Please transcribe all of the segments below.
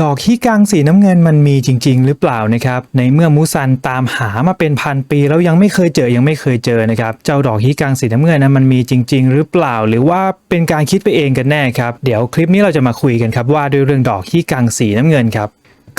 ดอกขี้กังสีน้ำเงินมันมีจริง ๆ หรือเปล่านะครับ ในเมื่อมูซันตามหามาเป็นพันปีแล้วยังไม่เคยเจอยังไม่เคยเจอนะครับ เจ้าดอกขี้กังสีน้ำเงินนั้นมันมีจริง ๆ หรือเปล่า หรือว่าเป็นการคิดไปเองกันแน่ครับ เดี๋ยวคลิปนี้เราจะมาคุยกันครับว่าด้วยเรื่องดอกขี้กังสีน้ำเงินครับ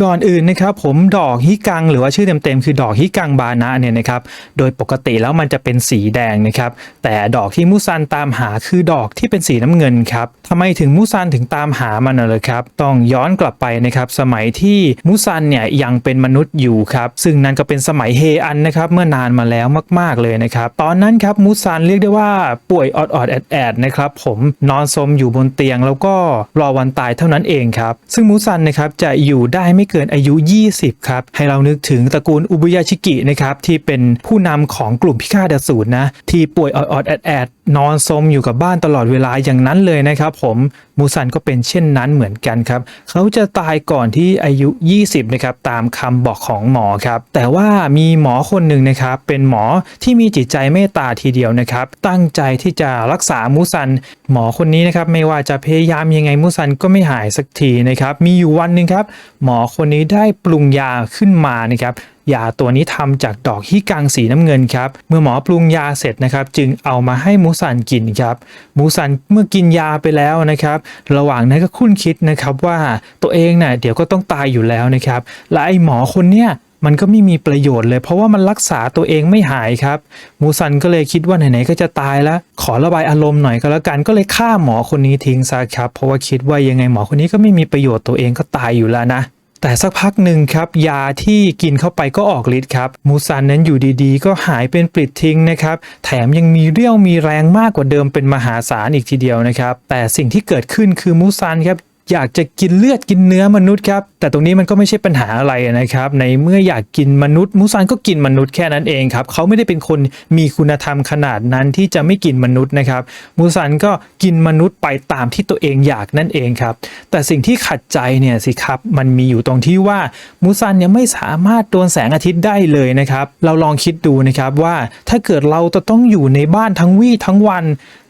ก่อนอื่นนะครับผมดอกฮิกังหรือว่าชื่อเต็มๆคือดอกฮิกังบานะเนี่ยนะครับโดยปกติแล้วมันจะเป็นสีแดงนะครับแต่ดอกที่มูซันตามหาคือดอกที่เป็นสีน้ำเงินครับทำไมถึงมูซันถึงตามหามันเลยครับต้องย้อนกลับไปนะครับสมัยที่มูซันเนี่ยยังเป็นมนุษย์อยู่ครับซึ่งนั่นก็เป็นสมัยเฮอันนะครับเมื่อนานมาแล้วมาก ๆเลยนะครับตอนนั้นครับมูซันเรียกได้ว่าป่วยออดๆแอดๆนะครับผมนอนสมอยู่บนเตียงแล้วก็รอวันตายเท่านั้นเองครับซึ่งมูซันนะครับจะอยู่ได้ไม่เกินอายุ 20 ครับ ให้เรานึกถึงตระกูลอุบุยาชิกินะครับที่เป็นผู้นำของกลุ่มพิฆาตอสูรนะที่ป่วยออดๆแอดแอดๆนอนสมอยู่กับบ้านตลอดเวลาอย่างนั้นเลยนะครับผม มูซันก็เป็นเช่นนั้นเหมือนกันครับ เขาจะตายก่อนที่อายุ 20 นะครับตามคำบอกของหมอครับ แต่ว่ามีหมอคนหนึ่งนะครับ เป็นหมอที่มีจิตใจเมตตาทีเดียวนะครับ ตั้งใจที่จะรักษามูซัน หมอคนนี้นะครับไม่ว่าจะพยายามยังไงมูซันก็ไม่หายสักทีนะครับ มีอยู่วันหนึ่งครับ หมอคนนี้ได้ปรุงยาขึ้นมานะครับ ยาตัวนี้ทำจากดอกฮิกังสีน้ำเงินครับ เมื่อหมอปรุงยาเสร็จนะครับ จึงเอามาให้มูซันกินครับมูซันเมื่อกินยาไปแล้วนะครับ ระหว่างนั้นก็คุ้นคิดนะครับว่าตัวเองน่ะเดี๋ยวก็ต้องตายอยู่แล้วนะครับ และไอหมอคนเนี้ยมันก็ไม่มีประโยชน์เลย เพราะว่ามันรักษาตัวเองไม่หายครับ มูซันก็เลยคิดว่าไหนๆก็จะตายแล้ว ขอระบายอารมณ์หน่อยก็แล้วกันก็เลยฆ่าหมอคนนี้ทิ้งซะครับ เพราะว่าคิดว่ายังไงหมอคนนี้ก็ไม่มีประโยชน์ตัวเองก็ตายอยู่แล้วนะ แต่สักพักหนึ่งครับ ยาที่กินเข้าไปก็ออกฤทธิ์ครับ มูซันนั้นอยู่ดีๆ ก็หายเป็นปลิดทิ้งนะครับ แถมยังมีเรี่ยวมีแรงมากกว่าเดิมเป็นมหาศาลอีกทีเดียวนะครับ แต่สิ่งที่เกิดขึ้นคือมูซันครับ อยากจะกินเลือดกินเนื้อมนุษย์ครับ แต่ตรงนี้มันก็ไม่ใช่ปัญหาอะไรนะครับ ในเมื่ออยากกินมนุษย์ มูซันก็กินมนุษย์แค่นั้นเองครับเขาไม่ได้เป็นคนมีคุณธรรมขนาดนั้นที่จะไม่กินมนุษย์นะครับ มูซันก็กินมนุษย์ไปตามที่ตัวเองอยากนั่นเองครับ แต่สิ่งที่ขัดใจเนี่ยสิครับมันมีอยู่ตรงที่ว่ามูซันยังไม่สามารถโดนแสงอาทิตย์ได้เลยนะครับ เราลองคิดดูนะครับว่าถ้าเกิดเราจะต้องอยู่ในบ้านทั้งวี่ทั้งวัน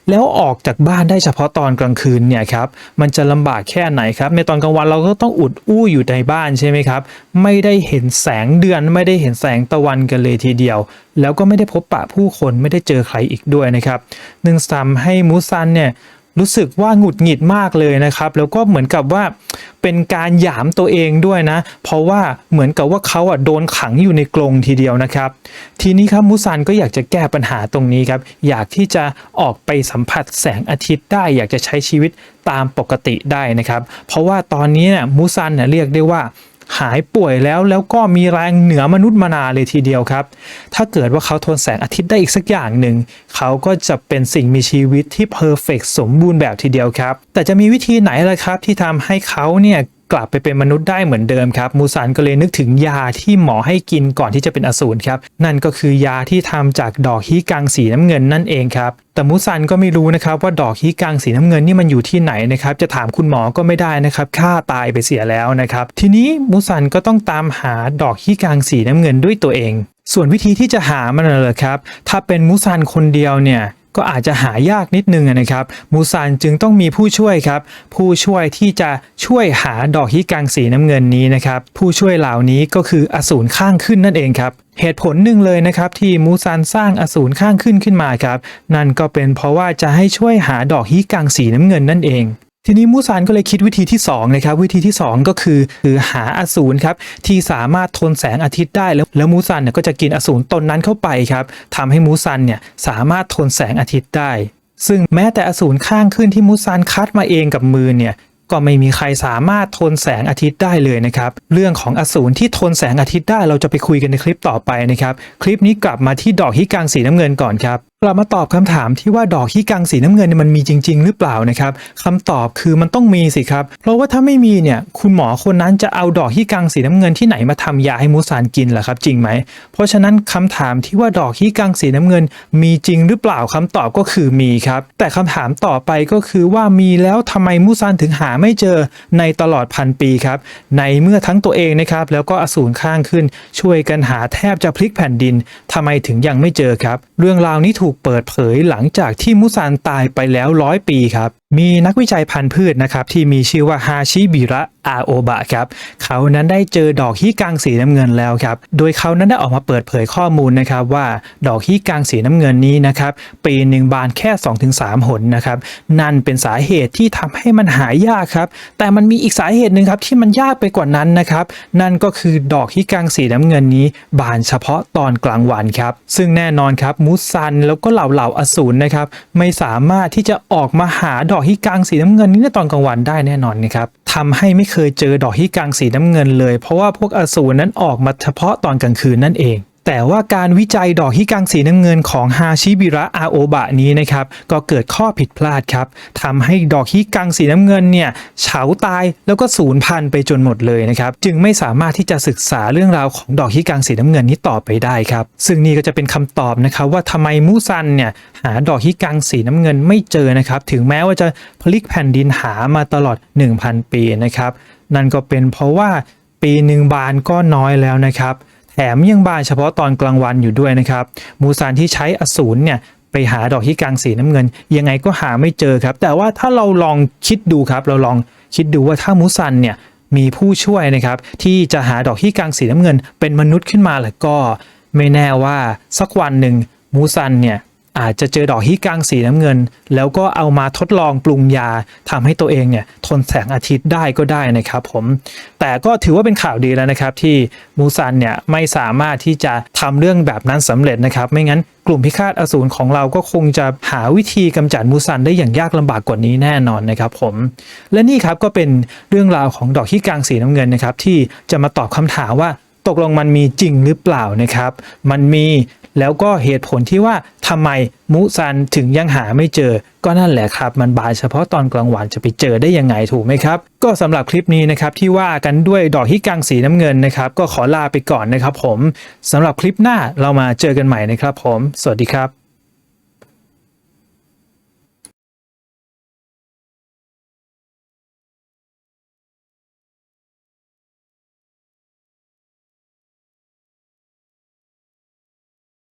แล้วออกจากบ้านได้เฉพาะตอนกลางคืนเนี่ยครับมันจะลำบากแค่ไหนครับ ในตอนกลางวันเราก็ต้องอุดอู้อยู่ในบ้านใช่ไหมครับ ไม่ได้เห็นแสงเดือน ไม่ได้เห็นแสงตะวันกันเลยทีเดียว แล้วก็ไม่ได้พบปะผู้คนไม่ได้เจอใครอีกด้วยนะครับหนึ่งซ้ำให้มูซันเนี่ย รู้สึกว่าหงุดหงิดมากเลยนะครับ แล้วก็เหมือนกับว่าเป็นการหยามตัวเองด้วยนะ เพราะว่าเหมือนกับว่าเขาอะโดนขังอยู่ในกรงทีเดียวนะครับ ทีนี้ครับมูซันก็อยากจะแก้ปัญหาตรงนี้ครับ อยากที่จะออกไปสัมผัสแสงอาทิตย์ได้ อยากจะใช้ชีวิตตามปกติได้นะครับ เพราะว่าตอนนี้เนี่ยมูซันเนี่ยเรียกได้ว่า หายป่วยแล้วแล้วก็มีแรงเหนือมนุษย์มนาเลยทีเดียวครับ ถ้าเกิดว่าเขาทนแสงอาทิตย์ได้อีกสักอย่างหนึ่ง เขาก็จะเป็นสิ่งมีชีวิตที่เพอร์เฟกสมบูรณ์แบบทีเดียวครับ แต่จะมีวิธีไหนล่ะครับที่ทำให้เขาเนี่ย กลับไปเป็นมนุษย์ได้เหมือนเดิมครับ มูซันก็เลยนึกถึงยาที่หมอให้กินก่อนที่จะเป็นอสูรครับ นั่นก็คือยาที่ทำจากดอกฮีกังสีน้ำเงินนั่นเองครับแต่มูซันก็ไม่รู้นะครับว่าดอกฮีกังสีน้ำเงินนี่มันอยู่ที่ไหนนะครับจะถามคุณหมอก็ไม่ได้นะครับฆ่าตายไปเสียแล้วนะครับทีนี้มูซันก็ต้องตามหาดอกฮีกังสีน้ำเงินด้วยตัวเอง ส่วนวิธีที่จะหามันเหรอครับถ้าเป็นมูซันคนเดียวเนี่ย ก็อาจจะหายากนิดนึงนะครับมูซานจึงต้องมีผู้ช่วยครับ ผู้ช่วยที่จะช่วยหาดอกฮิกังสีน้ำเงินนี้นะครับ ผู้ช่วยเหล่านี้ก็คืออสูรข้างขึ้นนั่นเองครับเหตุผลหนึ่งเลยนะครับที่มูซานสร้างอสูรข้างขึ้นขึ้นมาครับ นั่นก็เป็นเพราะว่าจะให้ช่วยหาดอกฮิกังสีน้ำเงินนั่นเอง ทีนี้มูซานก็เลยคิดวิธีที่2นะครับวิธีที่ 2 ก็คือคือหาอสูรครับที่สามารถทนแสงอาทิตย์ได้แล้วแล้วมูซานเนี่ยก็จะกินอสูรตนนั้นเข้าไปครับทำให้มูซานเนี่ยสามารถทนแสงอาทิตย์ได้ ซึ่งแม้แต่อสูรข้างขึ้นที่มูซานคัดมาเองกับมือเนี่ยก็ไม่มีใครสามารถทนแสงอาทิตย์ได้เลยนะครับ เรื่องของอสูรที่ทนแสงอาทิตย์ได้เราจะไปคุยกันในคลิปต่อไปนะครับ คลิปนี้กลับมาที่ดอกฮิกังสีน้ำเงินก่อนครับกลับมาตอบคำถามที่ว่าดอกฮิกังสีน้ำเงินเนี่ยมันมีจริง ๆ หรือเปล่านะครับคำตอบคือมันต้องมีสิครับ เพราะว่าถ้าไม่มีเนี่ยคุณหมอคนนั้นจะเอาดอกฮิกังสีน้ำเงินที่ไหนมาทำยาให้มูซานกินล่ะครับ จริงไหม เพราะฉะนั้นคำถามที่ว่าดอกฮิกังสีน้ำเงิน มีจริงหรือเปล่าคำตอบก็คือมีครับ แต่คำถามต่อไปก็คือว่ามีแล้วทำไมมูซานถึงหาไม่เจอในตลอดพันปีครับในเมื่อทั้งตัวเองนะครับแล้วก็อสูรข้างขึ้น ช่วยกันหาแทบจะพลิกแผ่นดินทำไมถึงยังไม่เจอครับ เรื่องราวนี้ถููกเปิดเผยหลังจากที่มุซานตายไปแล้วร้อยปีครับมีนักวิจัยพันธุ์พืชนะครับที่มีชื่อว่าฮาชิบิระอาโอบะครับเขานั้นได้เจอดอกฮีกังสีน้ำเงินแล้วครับโดยเขานั้นได้ออกมาเปิดเผยข้อมูลนะครับว่าดอกฮีกังสีน้ำเงินนี้นะครับปีหนึ่งบานแค่ 2-3 หนนะครับนั่นเป็นสาเหตุที่ทำให้มันหายากครับแต่มันมีอีกสาเหตุหนึ่งครับที่มันยากไปกว่านั้นนะครับนั่นก็คือดอกฮีกังสีน้ำเงินนี้บานเฉพาะตอนกลางวันครับซึ่งแน่นอนครับมุซันแล้วก็เหล่าเหล่าอสูรนะครับไม่สามารถที่จะออกมาหาดอกฮิกังสีน้ำเงินนี้ในตอนกลางวันได้แน่นอนนะครับทำให้ไม่เคยเจอดอกฮิกังสีน้ำเงินเลย เพราะว่าพวกอสูรนั้นออกมาเฉพาะตอนกลางคืนนั่นเอง แต่ว่าการวิจัยดอกฮิกังสีน้ำเงินของฮาชิบิระอาโอบะนี้นะครับก็เกิดข้อผิดพลาดครับทำให้ดอกฮิกังสีน้ำเงินเนี่ยเฉาตายแล้วก็สูญพันธุ์ไปจนหมดเลยนะครับจึงไม่สามารถที่จะศึกษาเรื่องราวของดอกฮิกังสีน้ำเงินนี้ต่อไปได้ครับซึ่งนี่ก็จะเป็นคำตอบนะครับว่าทำไมมูซันเนี่ยหาดอกฮิกังสีน้ำเงินไม่เจอนะครับถึงแม้ว่าจะพลิกแผ่นดินหามาตลอด 1,000 ปีนะครับนั่นก็เป็นเพราะว่าปีหนึ่งบานก็น้อยแล้วนะครับ แถมยังบานเฉพาะตอนกลางวันอยู่ด้วยนะครับ มูซานที่ใช้อสูรเนี่ยไปหาดอกที่กลางสีน้ำเงิน ยังไงก็หาไม่เจอครับ แต่ว่าถ้าเราลองคิดดูครับ เราลองคิดดูว่าถ้ามูซันเนี่ยมีผู้ช่วยนะครับ ที่จะหาดอกที่กลางสีน้ำเงิน เป็นมนุษย์ขึ้นมาแล้วก็ไม่แน่ว่าสักวันหนึ่งมูซันเนี่ย อาจจะเจอดอกฮิกังสีน้ำเงิน แล้วก็เอามาทดลองปรุงยาทำให้ตัวเองเนี่ยทนแสงอาทิตย์ได้ก็ได้นะครับผมแต่ก็ถือว่าเป็นข่าวดีแล้วนะครับที่มูซันเนี่ยไม่สามารถที่จะทำเรื่องแบบนั้นสำเร็จนะครับ ไม่งั้นกลุ่มพิฆาตอสูรของเราก็คงจะหาวิธีกำจัดมูซันได้อย่างยากลำบากกว่านี้แน่นอนนะครับผมและนี่ครับก็เป็นเรื่องราวของดอกฮิกังสีน้ำเงินนะครับที่จะมาตอบคำถามว่าตกลงมันมีจริงหรือเปล่านะครับ มันมี แล้วก็เหตุผลที่ว่าทำไมมุซันถึงยังหาไม่เจอ ก็นั่นแหละครับ มันบานเฉพาะตอนกลางวันจะไปเจอได้ยังไงถูกไหมครับ ก็สำหรับคลิปนี้นะครับที่ว่ากันด้วยดอกฮิกังสีน้ำเงินนะครับ ก็ขอลาไปก่อนนะครับผมสำหรับคลิปหน้าเรามาเจอกันใหม่นะครับผม สวัสดีครับ